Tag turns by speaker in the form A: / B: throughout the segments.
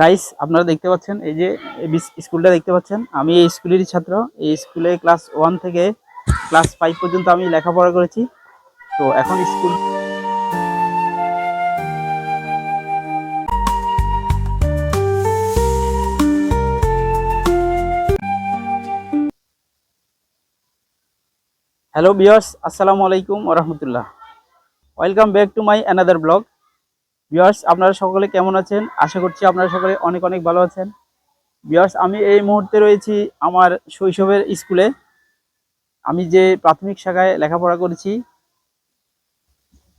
A: Guys আপনারা দেখতে পাচ্ছেন, এই যে স্কুলটা দেখতে পাচ্ছেন। আমি এই স্কুলেরই ছাত্র। এই স্কুলে ক্লাস ওয়ান থেকে ক্লাস ফাইভ পর্যন্ত আমি লেখাপড়া করেছি। তো এখন স্কুল হ্যালো বিয়ার্স আসসালামু আলাইকুম ওরহমতুল্লাহ welcome back to my another blog viewers আপনারা সকলে কেমন আছেন? আশা করছি আপনারা সকলে অনেক অনেক ভালো আছেন। বিয়ার্স আমি এই মুহূর্তে রয়েছি আমার শৈশবের স্কুলে আমি যে প্রাথমিক শাখায় লেখাপড়া করেছি,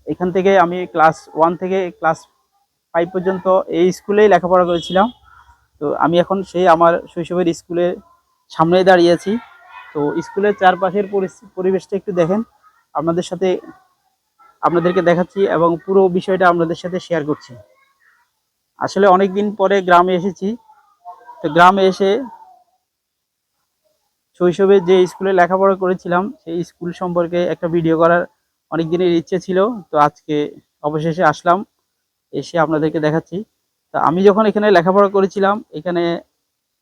A: এখান থেকে আমি ক্লাস ওয়ান থেকে ক্লাস ফাইভ পর্যন্ত এই স্কুলেই লেখাপড়া করেছিলাম। তো আমি এখন সেই আমার শৈশবের স্কুলের সামনেই দাঁড়িয়ে আছি। তো স্কুলের চারপাশের পরিবেশটা একটু দেখেন। আপনাদের সাথে আপনাদেরকে দেখাচ্ছি এবং পুরো বিষয়টা আপনাদের সাথে শেয়ার করছি। আসলে অনেক দিন পরে গ্রামে এসেছি। তো গ্রামে এসে শৈশবে যে স্কুলে লেখাপড়া করেছিলাম, সেই স্কুল সম্পর্কে একটা ভিডিও করার অনেক দিনের ইচ্ছে ছিল। তো আজকে অবশেষে আসলাম, এসে আপনাদেরকে দেখাচ্ছি। তা আমি যখন এখানে লেখাপড়া করেছিলাম, এখানে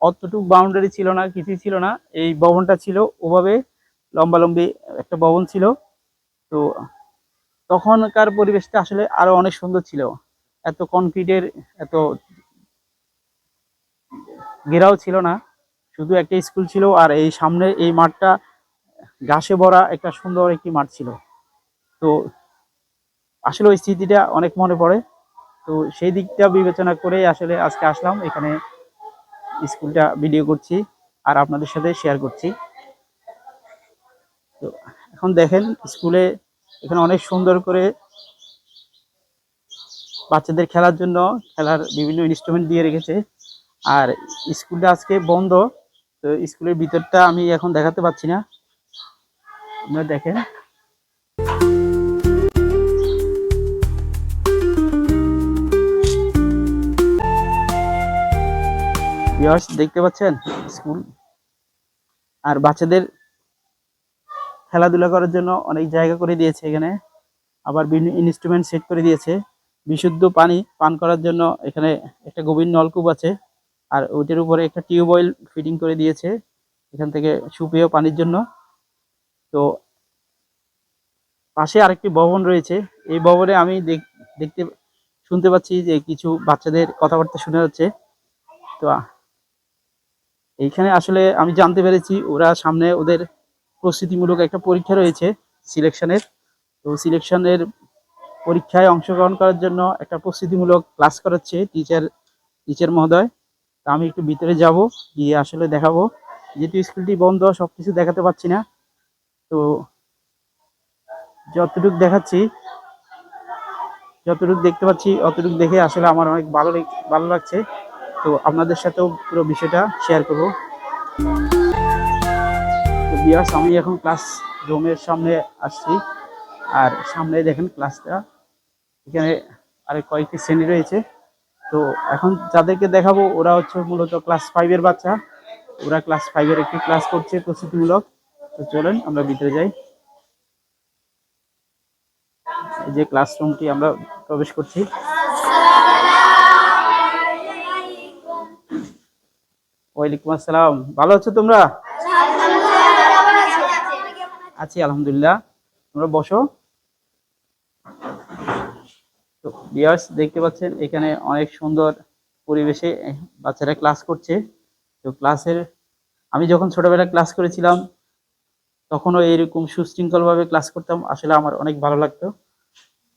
A: অতটুকু বাউন্ডারি ছিল না, কিছুই ছিল না। এই ভবনটা ছিল ওভাবে লম্বালম্বি একটা ভবন ছিল। তো তখনকার পরিবেশটা আসলে আরও অনেক সুন্দর ছিল। এত কনক্রিটের এত ঘেরাও ছিল না। শুধু একটা স্কুল ছিল আর এই সামনে এই মাঠটা ঘাসে ভরা একটা সুন্দর একটি মাঠ ছিল। তো আসলে ওই স্মৃতিটা অনেক মনে পড়ে। তো সেই দিকটা বিবেচনা করে আসলে আজকে আসলাম। এখানে স্কুলটা ভিডিও করছি আর আপনাদের সাথে শেয়ার করছি। তো এখন দেখেন স্কুলে এখানে অনেক সুন্দর করে বাচ্চাদের খেলার জন্য খেলার বিভিন্ন ইনস্ট্রুমেন্ট দিয়ে রেখেছে। আর স্কুলটা আজকে বন্ধ, তো স্কুলের ভিতরটা আমি এখন দেখাতে পাচ্ছি না। আপনারা দেখেন। দেখতে পাচ্ছেন স্কুল? আর বাচ্চাদের খেলাধুলা করার জন্য অনেক জায়গা করে দিয়েছে এখানে। আবার বিভিন্ন ইনস্ট্রুমেন্ট সেট করে দিয়েছে। বিশুদ্ধ পানি পান করার জন্য এখানে একটা গভীর নলকূপ আছে আর ওইটার উপরে একটা টিউবওয়েল ফিটিং করে দিয়েছে এখান থেকে সুপেয় পানির জন্য। তো পাশে আরেকটি ভবন রয়েছে। এই ভবনে আমি দেখ- দেখতে শুনতে পাচ্ছি যে কিছু বাচ্চাদের কথাবার্তা শোনা যাচ্ছে। তো এইখানে আসলে আমি জানতে পেরেছি ওরা সামনে ওদের প্রস্তুতিমূলক একটা পরীক্ষা রয়েছে সিলেকশনের। তো সিলেকশনের পরীক্ষায় অংশগ্রহণ করার জন্য একটা প্রস্তুতিমূলক ক্লাস করাচ্ছে টিচার টিচার মহোদয়। তা আমি একটু ভিতরে যাব, গিয়ে আসলে দেখাবো। যেহেতু স্কুলটি বন্ধ সব কিছু দেখাতে পাচ্ছি না। তো যতটুকু দেখাচ্ছি, যতটুকু দেখতে পাচ্ছি, অতটুকু দেখে আসলে আমার অনেক ভালো ভালো লাগছে। তো আপনাদের সাথেও পুরো বিষয়টা শেয়ার করব। বিয়ার্স আমি এখন ক্লাস রুমের সামনে আসছি। আর সামনে দেখেন ক্লাসটা এখানে আর কয়েকটি শ্রেণি রয়েছে। তো এখন যাদেরকে দেখাবো, ওরা হচ্ছে মূলত ক্লাস ফাইভের বাচ্চা। ওরা ক্লাস ফাইভের একটি ক্লাস করছে প্রস্তুতিমূলক। তো চলেন, আমরা ভিতরে যাই। এই যে ক্লাসরুমটি আমরা প্রবেশ করছি। ওয়ালাইকুম আসসালাম। ভালো আছো তোমরা? আছি, আলহামদুলিল্লাহ। তোমরা বসো। তো বিয়ার্স দেখতে পাচ্ছেন, এখানে অনেক সুন্দর পরিবেশে বাচ্চারা ক্লাস করছে। তো ক্লাসের আমি যখন ছোটবেলায় ক্লাস করেছিলাম, তখনও এরকম সুশৃঙ্খলভাবে ক্লাস করতাম। আসলে আমার অনেক ভালো লাগতো।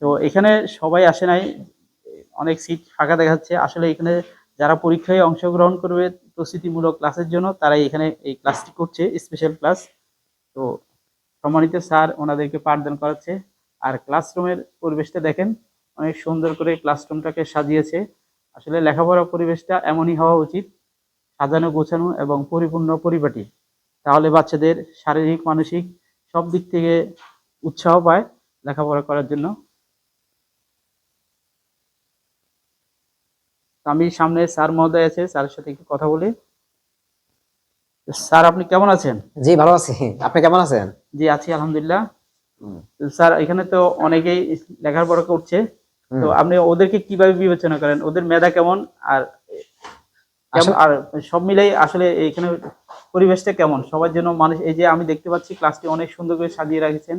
A: তো এখানে সবাই আসে নাই। অনেক সিট ফাঁকা দেখাচ্ছে আসলে এখানে যারা পরীক্ষায় অংশগ্রহণ করবে প্রস্তুতিমূলক ক্লাসের জন্য, তারাই এখানে এই ক্লাসটি করছে স্পেশাল ক্লাস তো সম্মানিত স্যার, ওনাদেরকে পাঠদান করাচ্ছে। আর ক্লাসরুমের পরিবেশটা দেখেন, অনেক সুন্দর করে ক্লাসরুমটাকে সাজিয়েছে। আসলে লেখাপড়া পরিবেশটা এমনই হওয়া উচিত, সাজানো, গোছানো এবং পরিপূর্ণ পরিপাটি। তাহলে বাচ্চাদের শারীরিক, মানসিক সব দিক থেকে উৎসাহ পায় লেখাপড়া করার জন্য। আমি সামনে স্যার মহোদয় আছে, স্যারের সাথে একটু কথা বলি। স্যার, আপনি কেমন আছেন?
B: জি, ভালো আছি। আপনি কেমন আছেন?
A: জি আছি আলহামদুলিল্লাহ। স্যার এখানে তো অনেকেই লেখাপড়া করছে। তো আপনি ওদেরকে কীভাবে বিবেচনা করেন? ওদের মেধা কেমন? আর আর সব মিলেই আসলে এখানে পরিবেশটা কেমন? সবার জন্য মানুষ এই যে আমি দেখতে পাচ্ছি ক্লাসটি অনেক সুন্দর করে সাজিয়ে রেখেছেন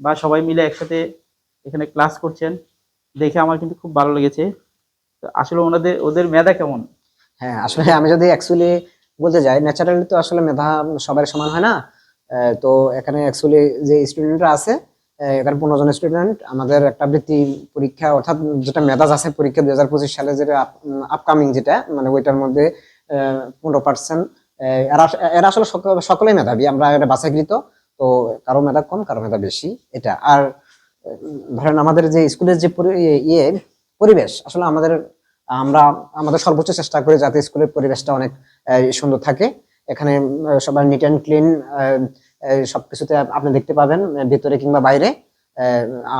A: বা সবাই মিলে একসাথে এখানে ক্লাস করছেন। দেখে আমার কিন্তু খুব ভালো লেগেছে। আসলে ওনাদের ওদের মেধা কেমন?
B: হ্যাঁ আসলে আমি যদি অ্যাকচুয়ালি বলতে যাই ন্যাচারালি তো আসলে মেধা সবার সমান হয় না। তো এখানে অ্যাকচুয়ালি যে স্টুডেন্টরা আছে এখানে পনেরো জন স্টুডেন্ট আমাদের একটা বৃত্তি পরীক্ষা, অর্থাৎ যেটা মেধাজ আছে পরীক্ষা দুই হাজার পঁচিশ সালে যেটা আপকামিং যেটা মানে ওইটার মধ্যে পনেরো পার্সেন্ট এরা আসলে সকল- সকলেই মেধাবী, আমরা এটা বাছাইকৃত, তো কারও মেধা কম, কারও মেধা বেশি, এটা। আর ধরেন আমাদের যে স্কুলের যে ইয়ে- ইয়ে পরিবেশ, আসলে আমাদের, আমরা, আমাদের সর্বোচ্চ চেষ্টা করি যাতে স্কুলের পরিবেশটা অনেক সুন্দর থাকে। এখানে সবার নিট অ্যান্ড ক্লিন সবকিছুতে আপনি দেখতে পাবেন ভিতরে কিংবা বাইরে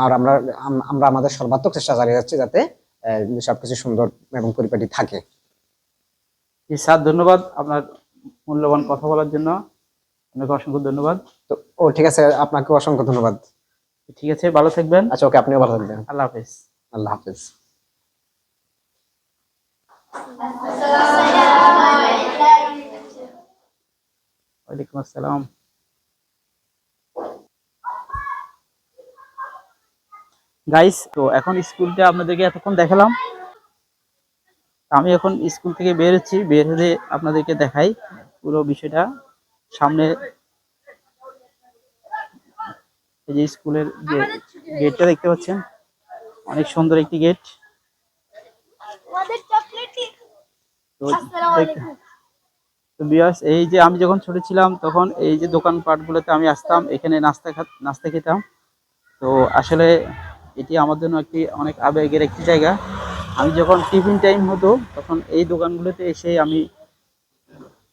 B: আর আমরা আমরা আমাদের সর্বাত্মক চেষ্টা চালিয়ে যাচ্ছি যাতে সবকিছু সুন্দর এবং পরিপাটি থাকে।
A: স্যার ধন্যবাদ আপনার মূল্যবান কথা বলার জন্য। আপনাকে অসংখ্য ধন্যবাদ।
B: তো ও ঠিক আছে আপনাকে অসংখ্য ধন্যবাদ।
A: ঠিক আছে ভালো থাকবেন।
B: আচ্ছা ওকে আপনিও ভালো থাকবেন।
A: আল্লাহ হাফেজ।
B: আল্লাহ হাফিজ।
A: ওয়ালাইকুম আসসালাম। গাইস তো এখন স্কুলটা আপনাদেরকে এতক্ষণ দেখালাম। আমি এখন স্কুল থেকে বের হচ্ছি বের হয়ে আপনাদেরকে দেখাই পুরো বিষয়টা। সামনে এই যে স্কুলের যে গেটটা দেখতে পাচ্ছেন অনেক সুন্দর একটি গেট। তো
C: আসসালামু
A: দেখ-
C: আলাইকুম।
A: তো বিয়াস এই যে আমি যখন ছোট ছিলাম, তখন এই যে দোকানপাটগুলোতে আমি আসতাম, এখানে নাস্তা নাস্তা খেতাম। তো আসলে এটি আমার জন্য একটি অনেক আবেগের একটি জায়গা। আমি যখন টিফিন টাইম হতো, তখন এই দোকানগুলোতে এসে আমি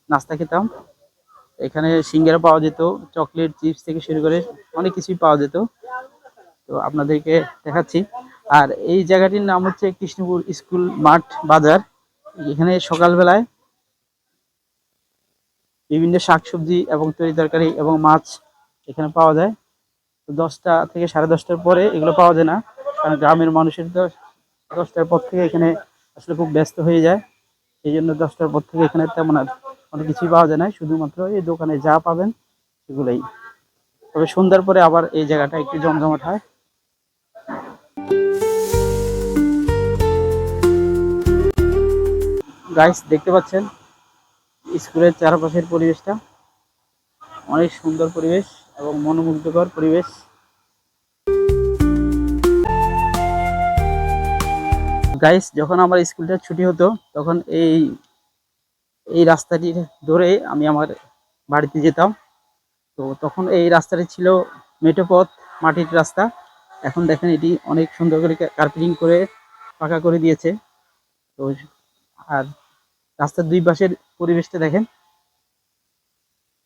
A: নাস্তা খেতাম। এখানে সিঙ্গারা পাওয়া যেত, চকলেট, চিপস থেকে শুরু করে অনেক কিছুই পাওয়া যেত। তো আপনাদেরকে দেখাচ্ছি। আর এই জায়গাটির নাম হচ্ছে কৃষ্ণপুর স্কুল মাঠ বাজার। এখানে সকালবেলায় বিভিন্ন শাকসবজি এবং তরি তরকারি এবং মাছ এখানে পাওয়া যায়। তো দশটা থেকে সাড়ে দশটার পরে এগুলো পাওয়া যায় না। কারণ গ্রামের মানুষের তো দশটার পর থেকে এখানে আসলে খুব ব্যস্ত হয়ে যায়। সেই জন্য দশটার পর থেকে এখানে তেমন আর অনেক কিছুই পাওয়া যায় না। শুধুমাত্র এই দোকানে যা পাবেন সেগুলোই। তবে সন্ধ্যার পরে আবার এই জায়গাটা একটু জমজমাট হয়। গাইস দেখতে পাচ্ছেন? স্কুলের চারপাশের পরিবেশটা। অনেক সুন্দর পরিবেশ এবং মনোমুগ্ধকর পরিবেশ। গাইস যখন আমার স্কুলটা ছুটি হতো, তখন এই এই রাস্তাটির ধরে আমি আমার বাড়িতে যেতাম। তো তখন এই রাস্তাটি ছিল মেঠো পথ মাটির রাস্তা। এখন দেখেন এটি অনেক সুন্দর করে কার্পেটিং করে পাকা করে দিয়েছে। তো আর রাস্তার দুই পাশের পরিবেশটা দেখেন।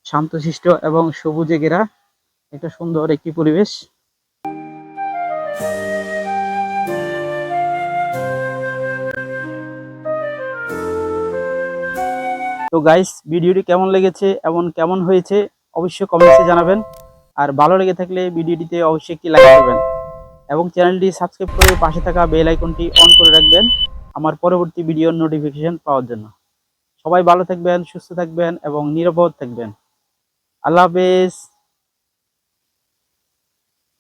A: শান্তশিষ্ট এবং সবুজে ঘেরা একটা সুন্দর একটি পরিবেশ। তো গাইস ভিডিওটি কেমন লেগেছে এবং কেমন হয়েছে, অবশ্যই কমেন্টসে জানাবেন। আর ভালো লেগে থাকলে ভিডিওটিতে অবশ্যই একটি লাইক করবেন। এবং চ্যানেলটি সাবস্ক্রাইব করে পাশে থাকা বেল আইকনটি অন করে রাখবেন আমার পরবর্তী ভিডিওর নোটিফিকেশন পাওয়ার জন্য। সবাই ভালো থাকবেন সুস্থ থাকবেন এবং নিরাপদ থাকবেন। আল্লাহ হাফেজ।